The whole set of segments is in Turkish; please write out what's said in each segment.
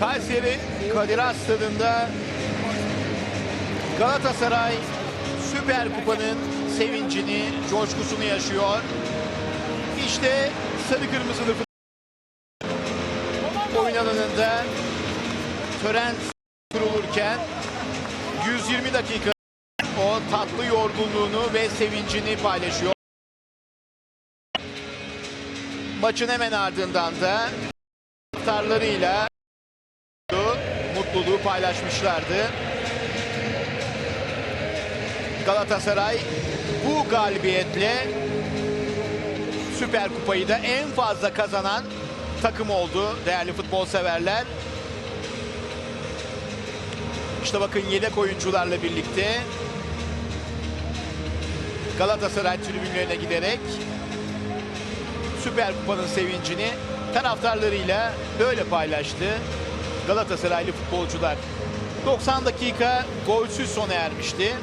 Kayseri Kadir Has Stadı'nda Galatasaray Süper Kupa'nın sevincini, coşkusunu yaşıyor. İşte sarı kırmızılı oyun alanında tören kurulurken 120 dakika o tatlı yorgunluğunu ve sevincini paylaşıyor. Maçın hemen ardından da taraftarlarıyla mutluluğu paylaşmışlardı. Galatasaray bu galibiyetle Süper Kupayı da en fazla kazanan takım oldu değerli futbol severler. İşte bakın yedek oyuncularla birlikte Galatasaray tribünlerine giderek Süper Kupa'nın sevincini taraftarlarıyla böyle paylaştı Galatasaraylı futbolcular. 90 dakika golsüz sona ermişti.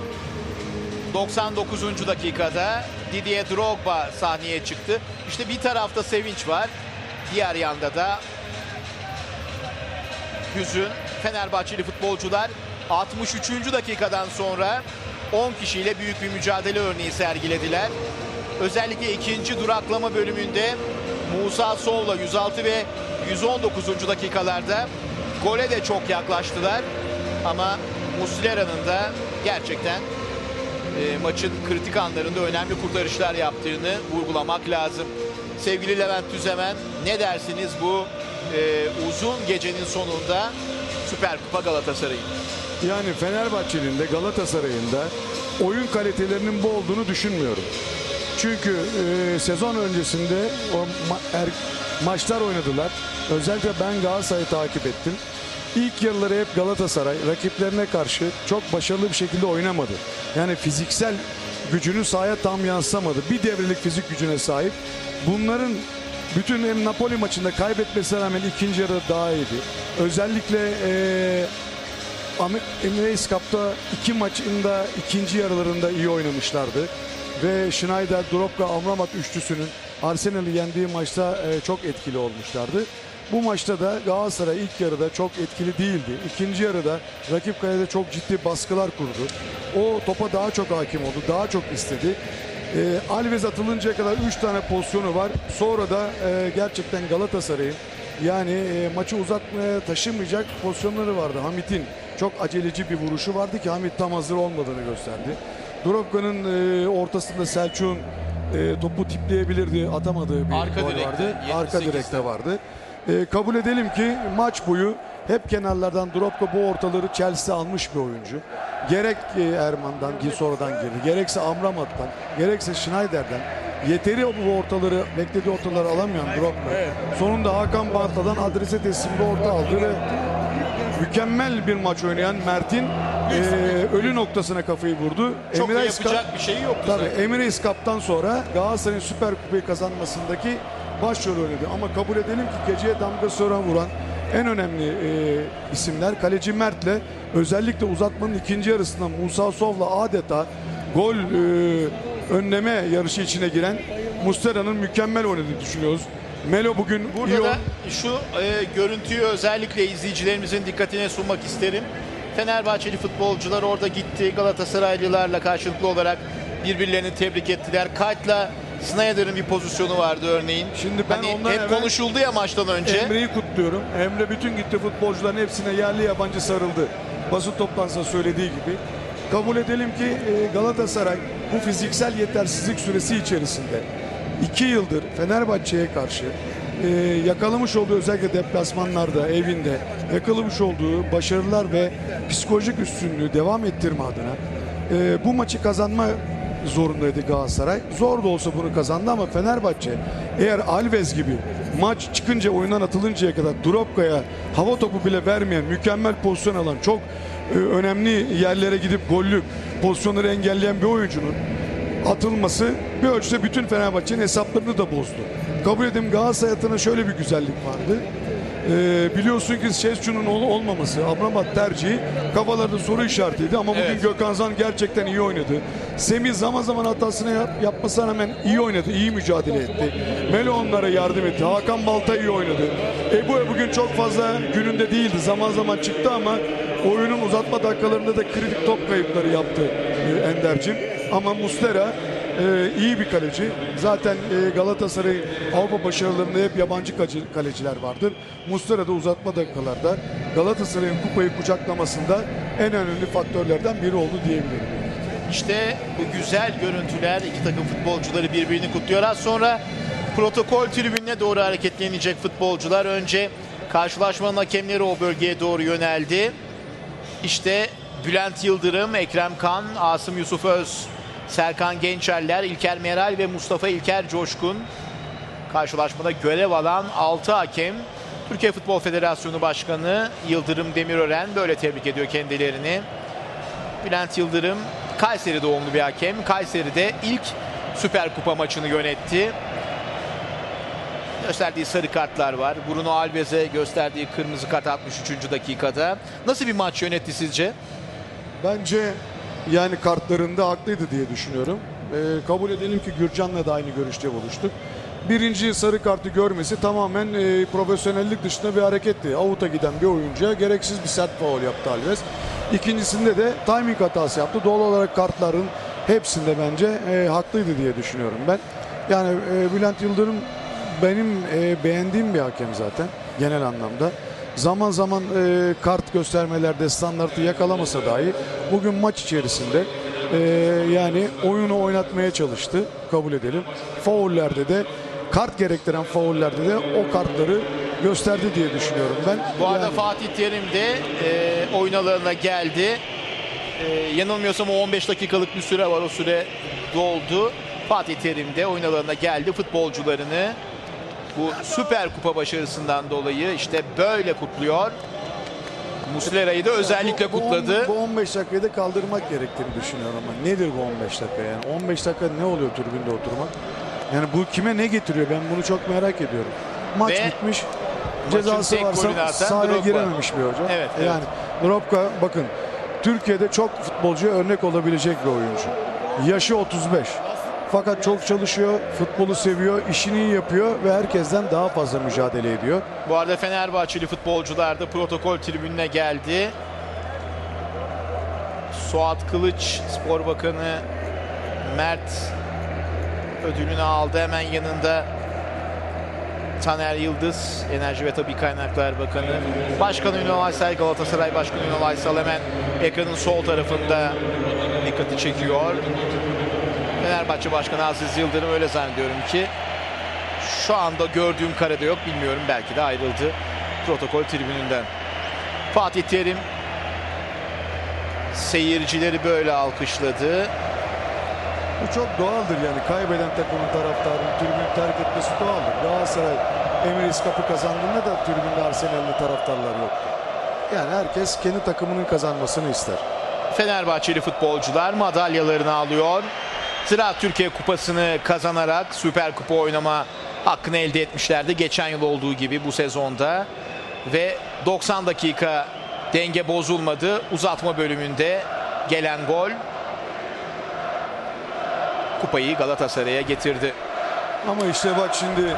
99. dakikada Didier Drogba sahneye çıktı. İşte bir tarafta sevinç var. Diğer yanda da hüzün. Fenerbahçeli futbolcular 63. dakikadan sonra 10 kişiyle büyük bir mücadele örneği sergilediler. Özellikle ikinci duraklama bölümünde Musa Sov'la 106 ve 119. dakikalarda gole de çok yaklaştılar. Ama Muslera'nın da gerçekten e, maçın kritik anlarında önemli kurtarışlar yaptığını vurgulamak lazım. Sevgili Levent Tüzemen ne dersiniz bu e, uzun gecenin sonunda Süper Kupa Galatasaray'ın? Yani Fenerbahçe'nin de Galatasaray'ın da oyun kalitelerinin bu olduğunu düşünmüyorum. Çünkü e, sezon öncesinde o ma- er- maçlar oynadılar. Özellikle ben Galatasaray'ı takip ettim. İlk yarıları hep Galatasaray rakiplerine karşı çok başarılı bir şekilde oynamadı. Yani fiziksel gücünü sahaya tam yansıtamadı. Bir devrelik fizik gücüne sahip. Bunların bütün hem Napoli maçında kaybetmesine rağmen ikinci yarı daha iyiydi. Özellikle e, Ahmet Emirates Cup'ta iki maçında ikinci yarılarında iyi oynamışlardı. Ve Schneider, Dropka, Amrabat üçlüsünün Arsenal'i yendiği maçta e, çok etkili olmuşlardı. Bu maçta da Galatasaray ilk yarıda çok etkili değildi. İkinci yarıda rakip kalede çok ciddi baskılar kurdu. O topa daha çok hakim oldu, daha çok istedi. E, Alves atılıncaya kadar 3 tane pozisyonu var. Sonra da e, gerçekten Galatasaray'ın yani e, maçı uzatmaya taşımayacak pozisyonları vardı. Hamit'in çok aceleci bir vuruşu vardı ki Hamit tam hazır olmadığını gösterdi. Drogba'nın e, ortasında Selçuk'un e, topu tipleyebilirdi atamadığı bir Arka gol direkte, vardı. Arka 78'de. direkte vardı. E, kabul edelim ki maç boyu hep kenarlardan Drogba bu ortaları Chelsea almış bir oyuncu. Gerek e, Erman'dan, Gisoro'dan girdi. Gerekse Amrabat'tan, gerekse Schneider'den. Yeteri bu ortaları, beklediği ortaları alamayan Drogba. Sonunda Hakan Banta'dan adrese teslim bir orta aldı ve mükemmel bir maç oynayan Mert'in e, ölü noktasına kafayı vurdu. Çok Emirates Cup- yapacak bir şey yoktu Tabii zaten. Emirates Cup'tan sonra Galatasaray'ın Süper Kupayı kazanmasındaki başrol oynadı. Ama kabul edelim ki geceye damga sonra vuran en önemli e, isimler kaleci Mert'le özellikle uzatmanın ikinci yarısında Musa Sov'la adeta gol e, önleme yarışı içine giren Mustera'nın mükemmel oynadığını düşünüyoruz. Melo bugün iyi Burada da oyn- şu e, görüntüyü özellikle izleyicilerimizin dikkatine sunmak isterim. Fenerbahçeli futbolcular orada gitti. Galatasaraylılarla karşılıklı olarak birbirlerini tebrik ettiler. Kayt'la Snyder'ın bir pozisyonu vardı örneğin. Şimdi ben hani ondan hep konuşuldu ya maçtan önce. Emre'yi kutluyorum. Emre bütün gitti futbolcuların hepsine yerli yabancı sarıldı. Basın toplantısında söylediği gibi. Kabul edelim ki e, Galatasaray bu fiziksel yetersizlik süresi içerisinde iki yıldır Fenerbahçe'ye karşı e, yakalamış olduğu özellikle deplasmanlarda, evinde yakalamış olduğu başarılar ve psikolojik üstünlüğü devam ettirme adına e, bu maçı kazanma zorundaydı Galatasaray. Zor da olsa bunu kazandı ama Fenerbahçe eğer Alves gibi maç çıkınca oyundan atılıncaya kadar Drogba'ya hava topu bile vermeyen mükemmel pozisyon alan çok e, önemli yerlere gidip gollük pozisyonları engelleyen bir oyuncunun atılması bir ölçüde bütün Fenerbahçe'nin hesaplarını da bozdu. Kabul edin Galatasaray adına şöyle bir güzellik vardı. Ee, biliyorsun ki Şezcu'nun ol- olmaması, Amrabat tercihi kafalarda soru işaretiydi ama bugün Evet. Gökhan Zan gerçekten iyi oynadı. Semih zaman zaman hatasını yap- yapmasına rağmen iyi oynadı, iyi mücadele etti. Melo onlara yardım etti. Hakan Balta iyi oynadı. Ebu bugün çok fazla gününde değildi. Zaman zaman çıktı ama oyunun uzatma dakikalarında da kritik top kayıpları yaptı e, Ender'cim. Ama Muslera e, iyi bir kaleci. Zaten e, Galatasaray Avrupa başarılarında hep yabancı kaleci- kaleciler vardır. Muslera da uzatma dakikalarda Galatasaray'ın kupayı kucaklamasında en önemli faktörlerden biri oldu diyebilirim. İşte bu güzel görüntüler iki takım futbolcuları birbirini kutluyor. Az sonra protokol tribününe doğru hareketlenecek futbolcular. Önce karşılaşmanın hakemleri o bölgeye doğru yöneldi. İşte Bülent Yıldırım, Ekrem Kan, Asım Yusuf Öz, Serkan Gençerler, İlker Meral ve Mustafa İlker Coşkun. Karşılaşmada görev alan 6 hakem. Türkiye Futbol Federasyonu Başkanı Yıldırım Demirören böyle tebrik ediyor kendilerini. Bülent Yıldırım Kayseri doğumlu bir hakem. Kayseri'de ilk Süper Kupa maçını yönetti. Gösterdiği sarı kartlar var. Bruno Alves'e gösterdiği kırmızı kart 63. dakikada. Nasıl bir maç yönetti sizce? Bence yani kartlarında haklıydı diye düşünüyorum. Ee, kabul edelim ki Gürcan'la da aynı görüşte buluştuk. Birinci sarı kartı görmesi tamamen e, profesyonellik dışında bir hareketti. Avuta giden bir oyuncuya gereksiz bir sert faul yaptı Alves. İkincisinde de timing hatası yaptı. Doğal olarak kartların hepsinde bence e, haklıydı diye düşünüyorum ben. Yani e, Bülent Yıldırım benim e, beğendiğim bir hakem zaten genel anlamda. Zaman zaman e, kart göstermelerde standartı yakalamasa dahi bugün maç içerisinde e, yani oyunu oynatmaya çalıştı kabul edelim. Faullerde de kart gerektiren faullerde de o kartları gösterdi diye düşünüyorum ben. Bu arada Yani- Fatih Terim de e, oyun alanına geldi. E, yanılmıyorsam o 15 dakikalık bir süre var. O süre doldu. Fatih Terim de oyun alanına geldi. Futbolcularını bu Süper Kupa başarısından dolayı işte böyle kutluyor. Muslera'yı da özellikle Bu- bu kutladı. Bu 15 dakikayı da kaldırmak gerektiğini düşünüyorum ama nedir bu 15 dakika yani? 15 dakika ne oluyor tribünde oturmak? Yani bu kime ne getiriyor? Ben bunu çok merak ediyorum. Maç Ve bitmiş. Cezası varsa sahaya Drogba. girememiş bir hoca. Evet, evet. Yani Drogba bakın Türkiye'de çok futbolcuya örnek olabilecek bir oyuncu. Yaşı 35. Fakat çok çalışıyor, futbolu seviyor, işini iyi yapıyor ve herkesten daha fazla mücadele ediyor. Bu arada Fenerbahçeli futbolcular da protokol tribününe geldi. Suat Kılıç Spor Bakanı Mert ödülünü aldı. Hemen yanında Taner Yıldız, Enerji ve Tabi Kaynaklar Bakanı. Başkan Ünal Aysal, Galatasaray Başkanı Ünal Aysal hemen ekranın sol tarafında dikkati çekiyor. Fenerbahçe Başkanı Aziz Yıldırım öyle zannediyorum ki şu anda gördüğüm karede yok bilmiyorum belki de ayrıldı protokol tribününden. Fatih Terim seyircileri böyle alkışladı. Bu çok doğaldır yani kaybeden takımın taraftarının tribünü terk etmesi doğaldır. Galatasaray Emirates Kapı kazandığında da tribünde Arsenal'li taraftarlar yoktu. Yani herkes kendi takımının kazanmasını ister. Fenerbahçeli futbolcular madalyalarını alıyor. Ziraat Türkiye Kupası'nı kazanarak Süper Kupa oynama hakkını elde etmişlerdi. Geçen yıl olduğu gibi bu sezonda. Ve 90 dakika denge bozulmadı. Uzatma bölümünde gelen gol kupayı Galatasaray'a getirdi. Ama işte bak şimdi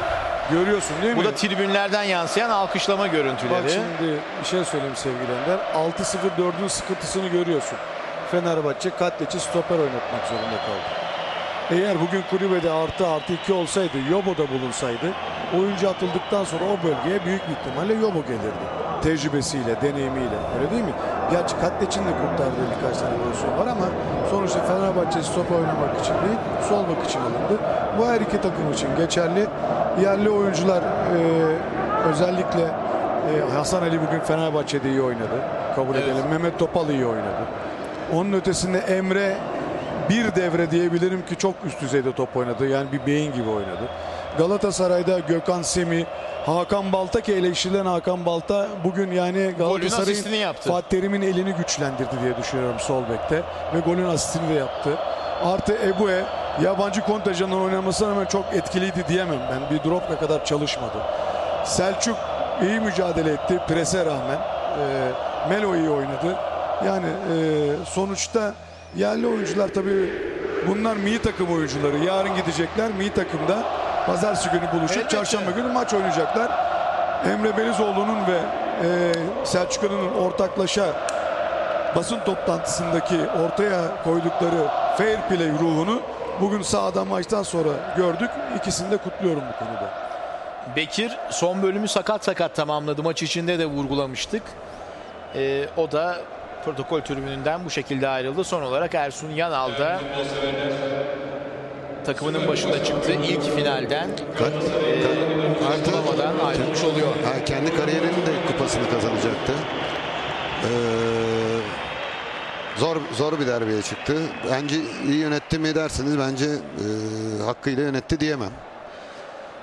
görüyorsun değil mi? Bu da tribünlerden yansıyan alkışlama Bak görüntüleri. şimdi bir şey söyleyeyim sevgili Ender. 6-0-4'ün sıkıntısını görüyorsun. Fenerbahçe Katleç'i stoper oynatmak zorunda kaldı. Eğer bugün kulübede artı artı 2 olsaydı, Yobo da bulunsaydı oyuncu atıldıktan sonra o bölgeye büyük bir ihtimalle Yobo gelirdi. Tecrübesiyle, deneyimiyle. Öyle değil mi? Gerçi Katleç'in de kurtardığı birkaç tane pozisyon var ama sonuçta Fenerbahçe stoper oynamak için değil, sol bak için alındı. Bu her iki takım için geçerli. Yerli oyuncular e, özellikle e, Hasan Ali bugün Fenerbahçe'de iyi oynadı. Kabul Evet. edelim. Mehmet Topal iyi oynadı. Onun ötesinde Emre bir devre diyebilirim ki çok üst düzeyde top oynadı. Yani bir beyin gibi oynadı. Galatasaray'da Gökhan Semi, Hakan Balta ki eleştirilen Hakan Balta bugün yani Galatasaray'ın. Fatih Terim'in elini güçlendirdi diye düşünüyorum sol bekte. Ve golün asistini de yaptı. Artı Ebu'e yabancı kontenjandan oynamasına rağmen çok etkiliydi diyemem. Ben bir Dropka kadar çalışmadı. Selçuk iyi mücadele etti prese rağmen. Ee, Melo iyi oynadı. Yani e, sonuçta yerli oyuncular tabii bunlar milli takım oyuncuları. Yarın gidecekler milli takımda. Pazartesi günü buluşup Elbette. çarşamba günü maç oynayacaklar. Emre Belizoğlu'nun ve e, Selçuk İnan'ın ortaklaşa basın toplantısındaki ortaya koydukları fair play ruhunu bugün sahada maçtan sonra gördük. İkisini de kutluyorum bu konuda. Bekir son bölümü sakat sakat tamamladı. Maç içinde de vurgulamıştık. Ee, o da protokol tribününden bu şekilde ayrıldı. Son olarak Ersun Yanal da takımının başında çıktı. İlk finalden Ka- ka- artı bulamadan ayrılmış oluyor. ha, kendi kariyerinin de kupasını kazanacaktı. Ee, zor zor bir derbiye çıktı. Bence iyi yönetti mi derseniz bence e, hakkıyla yönetti diyemem.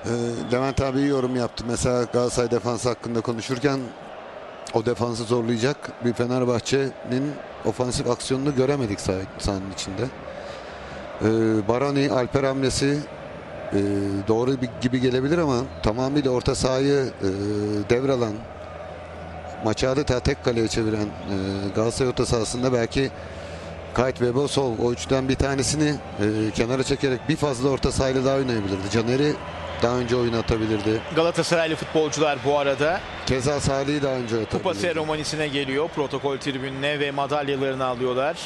Ee, Levent abi iyi yorum yaptı. Mesela Galatasaray defansı hakkında konuşurken o defansı zorlayacak bir Fenerbahçe'nin ofansif aksiyonunu göremedik sah- sahanın içinde. Ee, Baroni, Alper hamlesi e, doğru bir, gibi gelebilir ama tamamıyla orta sahayı e, devralan maçı adeta tek kaleye çeviren e, Galatasaray orta sahasında belki Kayt ve Bosov o üçten bir tanesini e, kenara çekerek bir fazla orta sahayla daha oynayabilirdi. Caner'i daha önce oyuna atabilirdi. Galatasaraylı futbolcular bu arada Keza Salih'i daha önce atabilirdi. kupa seremonisine geliyor. Protokol tribününe ve madalyalarını alıyorlar.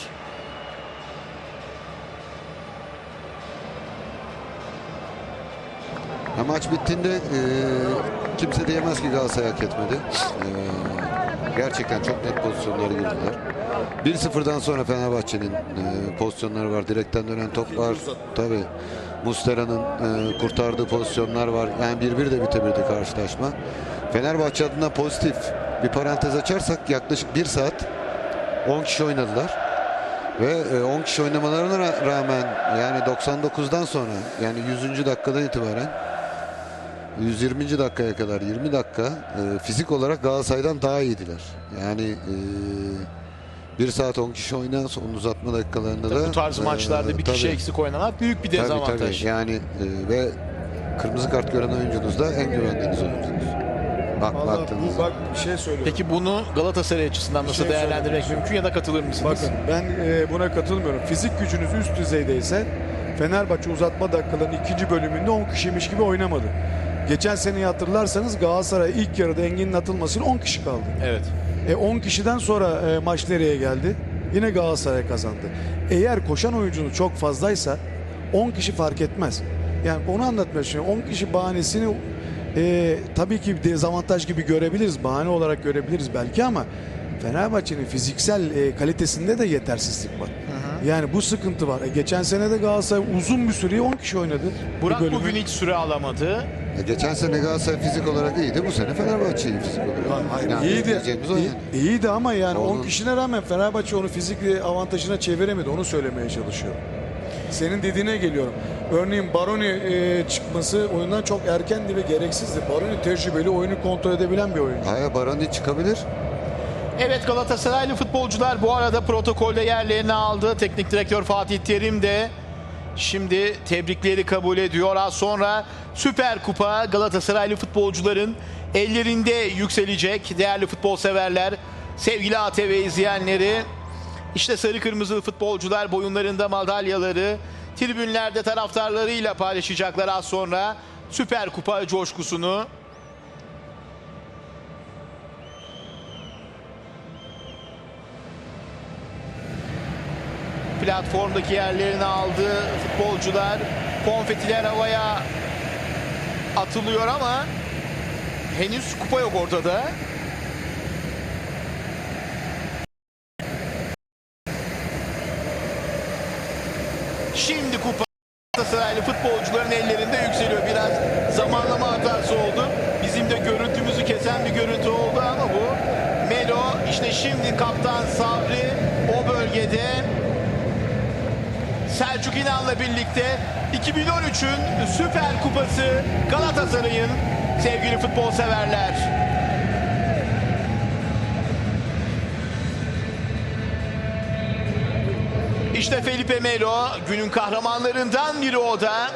Ha, maç bittiğinde e, kimse diyemez ki Galatasaray hak etmedi. E, gerçekten çok net pozisyonlara girdiler. 1-0'dan sonra Fenerbahçe'nin e, pozisyonları var. Direkten dönen top var. Tabi Mustera'nın e, kurtardığı pozisyonlar var. Yani 1-1 de bitebilirdi karşılaşma. Fenerbahçe adına pozitif bir parantez açarsak yaklaşık 1 saat 10 kişi oynadılar. Ve e, 10 kişi oynamalarına ra- rağmen yani 99'dan sonra yani 100. dakikadan itibaren 120. dakikaya kadar 20 dakika e, fizik olarak Galatasaray'dan daha iyiydiler. Yani e, 1 saat 10 kişi oynayan son uzatma dakikalarında da Bu tarz e, maçlarda bir kişi tabii, eksik oynamak büyük bir tabii, dezavantaj. tabii. Yani e, ve kırmızı kart gören oyuncunuz da en güvendiğiniz oyuncunuz. Bak Vallahi bu bak bir şey söylüyorum. Peki bunu Galatasaray açısından nasıl şey değerlendirmek mümkün ya da katılır mısınız? Bakın ben e, buna katılmıyorum. Fizik gücünüz üst düzeydeyse Fenerbahçe uzatma dakikalarının ikinci bölümünde 10 kişiymiş gibi oynamadı. Geçen seneyi hatırlarsanız Galatasaray ilk yarıda Engin'in atılmasıyla 10 kişi kaldı. Evet. E 10 kişiden sonra e, maç nereye geldi? Yine Galatasaray kazandı. Eğer koşan oyuncunuz çok fazlaysa 10 kişi fark etmez. Yani onu anlatmaya çalışıyorum. 10 kişi bahanesini e, tabii ki dezavantaj gibi görebiliriz. Bahane olarak görebiliriz belki ama Fenerbahçe'nin fiziksel e, kalitesinde de yetersizlik var. Yani bu sıkıntı var. E, geçen sene de Galatasaray uzun bir süreyi 10 kişi oynadı. Burak bölümü. bugün hiç süre alamadı. E, geçen sene Galatasaray fizik olarak iyiydi. Bu sene Fenerbahçe iyi fizik olarak. Hayır, Yani iyiydi. diyeceğimiz o İyi- yani. iyiydi ama yani 10 Onun- kişine rağmen Fenerbahçe onu fizik avantajına çeviremedi. Onu söylemeye çalışıyorum. Senin dediğine geliyorum. Örneğin Baroni e, çıkması oyundan çok erkendi ve gereksizdi. Baroni tecrübeli, oyunu kontrol edebilen bir oyuncu. Hayır Baroni çıkabilir. Evet Galatasaraylı futbolcular bu arada protokolde yerlerini aldı. Teknik direktör Fatih Terim de şimdi tebrikleri kabul ediyor. Az sonra Süper Kupa Galatasaraylı futbolcuların ellerinde yükselecek. Değerli futbol severler, sevgili ATV izleyenleri. İşte sarı kırmızılı futbolcular boyunlarında madalyaları tribünlerde taraftarlarıyla paylaşacaklar az sonra Süper Kupa coşkusunu. Platformdaki yerlerini aldı futbolcular. Konfetiler havaya atılıyor ama henüz kupa yok ortada. Şimdi kupa Galatasaraylı futbolcuların ellerinde yükseliyor. Biraz zamanlama hatası oldu. Bizim de görüntümüzü kesen bir görüntü oldu ama bu Melo işte şimdi kaptan Sabri o bölgede Selçuk İnan'la birlikte 2013'ün Süper Kupası Galatasaray'ın sevgili futbol severler. İşte Felipe Melo günün kahramanlarından biri o da.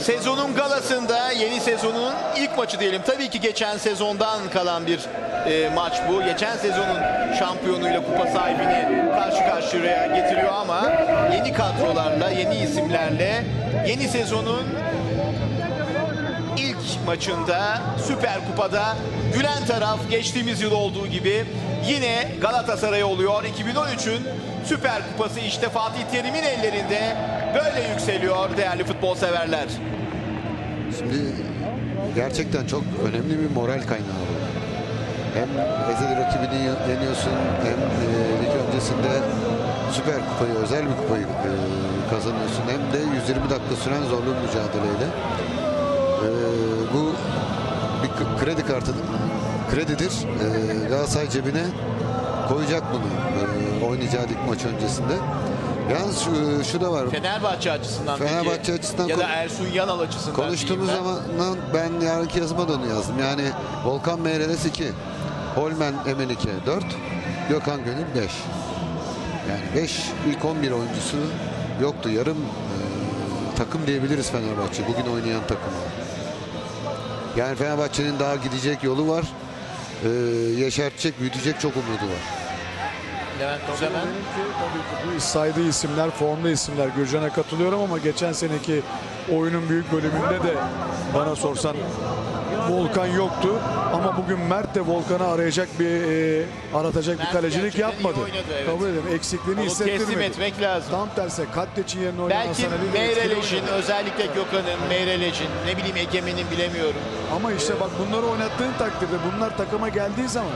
Sezonun galasında yeni sezonun ilk maçı diyelim. Tabii ki geçen sezondan kalan bir e, maç bu. Geçen sezonun şampiyonuyla kupa sahibini karşı karşıya getiriyor ama yeni kadrolarla, yeni isimlerle yeni sezonun ilk maçında Süper Kupa'da gülen taraf geçtiğimiz yıl olduğu gibi yine Galatasaray oluyor. 2013'ün Süper Kupası işte Fatih Terim'in ellerinde böyle yükseliyor değerli futbol severler. Şimdi gerçekten çok önemli bir moral kaynağı bu. Hem ezeli rakibini yeniyorsun hem e, lig öncesinde Süper Kupayı, özel bir kupayı e, kazanıyorsun. Hem de 120 dakika süren zorlu mücadeleyle. E, bu bir kredi kartı kredidir. E, Galatasaray cebine koyacak bunu e, oynayacağı lig maç öncesinde. Yalnız şu, şu da var. Fenerbahçe açısından Fenerbahçe peki, açısından ya da Ersun Yanal açısından Konuştuğumuz ben. zaman ben yarınki yazıma da onu yazdım. Yani Volkan Meireles 2, Holmen Emenike 4, Gökhan Gönül 5. Yani 5 ilk 11 oyuncusu yoktu. Yarım e, takım diyebiliriz Fenerbahçe. Bugün oynayan takım. Yani Fenerbahçe'nin daha gidecek yolu var. E, yeşertecek, büyütecek çok umudu var. Levent tabii ki bu saydığı isimler, formda isimler. Gürcan'a katılıyorum ama geçen seneki oyunun büyük bölümünde de bana sorsan Volkan yoktu. Ama bugün Mert de Volkan'ı arayacak bir, e, aratacak Mert bir kalecilik yapmadı. oynadı, evet. Kabul ederim. Eksikliğini Onu teslim hissettirmedi. etmek lazım. Tam tersi Katteç'in yerine oynayan Belki Meyrelej'in özellikle Gökhan'ın, Meyrelej'in ne bileyim Egemen'in bilemiyorum. Ama işte bak bunları oynattığın takdirde bunlar takıma geldiği zaman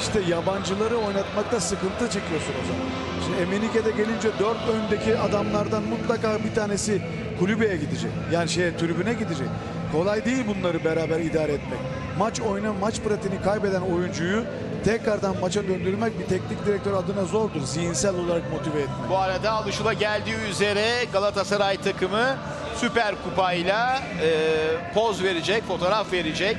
işte yabancıları oynatmakta sıkıntı çekiyorsun o zaman. Şimdi Emenike'de gelince dört öndeki adamlardan mutlaka bir tanesi kulübeye gidecek. Yani şeye tribüne gidecek. Kolay değil bunları beraber idare etmek. Maç oyna, maç pratiğini kaybeden oyuncuyu tekrardan maça döndürmek bir teknik direktör adına zordur. Zihinsel olarak motive etmek. Bu arada alışıla geldiği üzere Galatasaray takımı Süper Kupayla e, poz verecek, fotoğraf verecek.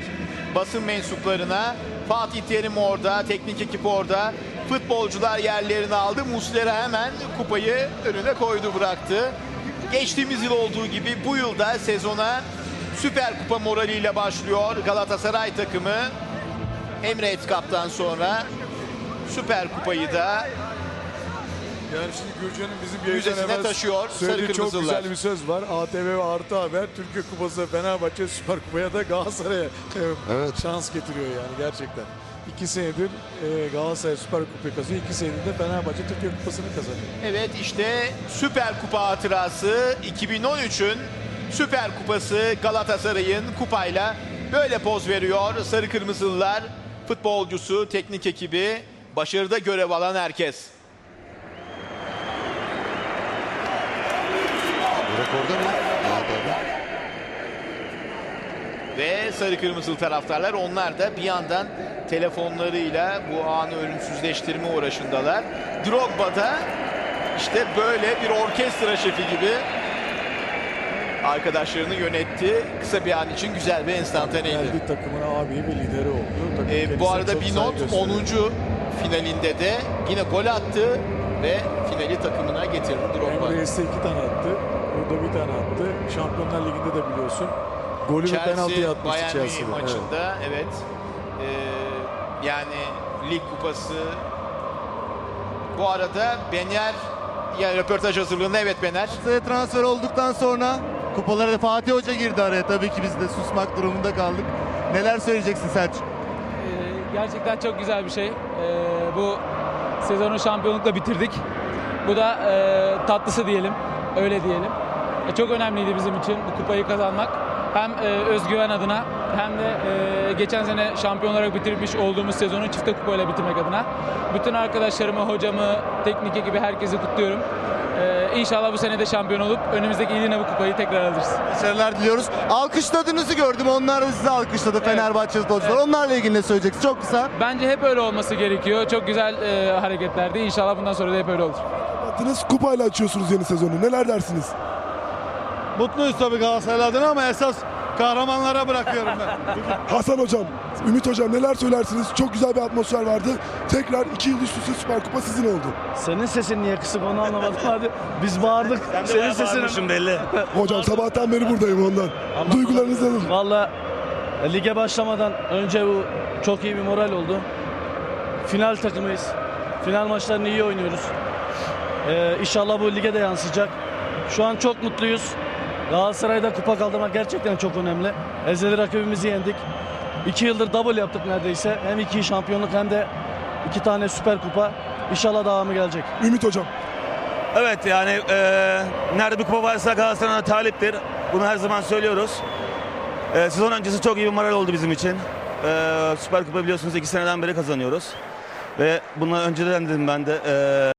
Basın mensuplarına Fatih Terim orada, teknik ekip orada. Futbolcular yerlerini aldı. Muslera hemen kupayı önüne koydu bıraktı. Geçtiğimiz yıl olduğu gibi bu yılda sezona Süper Kupa moraliyle başlıyor Galatasaray takımı. Emre Etkap'tan sonra Süper Kupayı da Yani şimdi Gürcan'ın bizim yayından Müzesine evvel taşıyor söylediği Sarı çok Kırmızılar. güzel bir söz var. ATV ve Artı Haber Türkiye Kupası Fenerbahçe Süper Kupa'ya da Galatasaray'a e, Evet. şans getiriyor yani gerçekten. İki senedir e, Galatasaray Süper Kupa'yı kazanıyor. İki senedir de Fenerbahçe Türkiye Kupası'nı kazanıyor. Evet işte Süper Kupa hatırası 2013'ün Süper Kupası Galatasaray'ın kupayla böyle poz veriyor. Sarı Kırmızılılar futbolcusu, teknik ekibi, başarıda görev alan herkes. Rekorda mı? Ve sarı kırmızılı taraftarlar onlar da bir yandan telefonlarıyla bu anı ölümsüzleştirme uğraşındalar. Drogba da işte böyle bir orkestra şefi gibi arkadaşlarını yönetti. Kısa bir an için güzel bir enstantaneydi. Geldi takımın abi ve lideri oldu. Takım Ee, bu arada bir not gösteriyor. 10. finalinde de yine gol attı ve finali takımına getirdi Drogba. Emre'ye iki tane attı. Burada bir tane attı. Şampiyonlar Ligi'nde de biliyorsun. Golü ve penaltıya Chelsea atmıştı Bayern Chelsea'de. Evet. maçında evet. Ee, yani lig kupası bu arada Bener yani röportaj hazırlığında evet Bener. Transfer olduktan sonra kupalara da Fatih Hoca girdi araya. Tabii ki biz de susmak durumunda kaldık. Neler söyleyeceksin Selçuk? Ee, gerçekten çok güzel bir şey. Ee, bu sezonu şampiyonlukla bitirdik. Bu da e, tatlısı diyelim, öyle diyelim. E, çok önemliydi bizim için bu kupayı kazanmak. Hem e, özgüven adına hem de e, geçen sene şampiyon olarak bitirmiş olduğumuz sezonu çifte kupayla bitirmek adına. Bütün arkadaşlarımı, hocamı, teknik ekibi herkesi kutluyorum. Ee, inşallah bu sene de şampiyon olup önümüzdeki yine bu kupayı tekrar alırız. Başarılar diliyoruz. Alkışladığınızı gördüm. Onlar da sizi alkışladı Fenerbahçe futbolcular. Onlarla ilgili ne söyleyeceksiniz? Çok kısa. Bence hep öyle olması gerekiyor. Çok güzel e, hareketlerdi. İnşallah bundan sonra da hep öyle olur. Attınız kupayla açıyorsunuz yeni sezonu. Neler dersiniz? Mutluyuz tabii Galatasaray adına ama esas kahramanlara bırakıyorum ben. Hasan hocam, Ümit hocam neler söylersiniz? Çok güzel bir atmosfer vardı. Tekrar iki yıl üst üste Süper Kupa sizin oldu. Senin sesin niye kısık onu anlamadım hadi. Biz bağırdık. Senin sesin belli. Hocam sabahtan beri buradayım ondan. Duygularınız nedir? Valla e, lige başlamadan önce bu çok iyi bir moral oldu. Final takımıyız. Final maçlarını iyi oynuyoruz. Ee, inşallah bu lige de yansıyacak. Şu an çok mutluyuz. Galatasaray'da kupa kaldırmak gerçekten çok önemli. Ezeli rakibimizi yendik. İki yıldır double yaptık neredeyse. Hem iki şampiyonluk hem de iki tane süper kupa. İnşallah devamı gelecek. Ümit hocam. Evet yani eee nerede bir kupa varsa Galatasaray'a taliptir. Bunu her zaman söylüyoruz. Eee, sezon öncesi çok iyi bir moral oldu bizim için. Eee Süper Kupa biliyorsunuz iki seneden beri kazanıyoruz. Ve bundan önceden dedim ben de eee,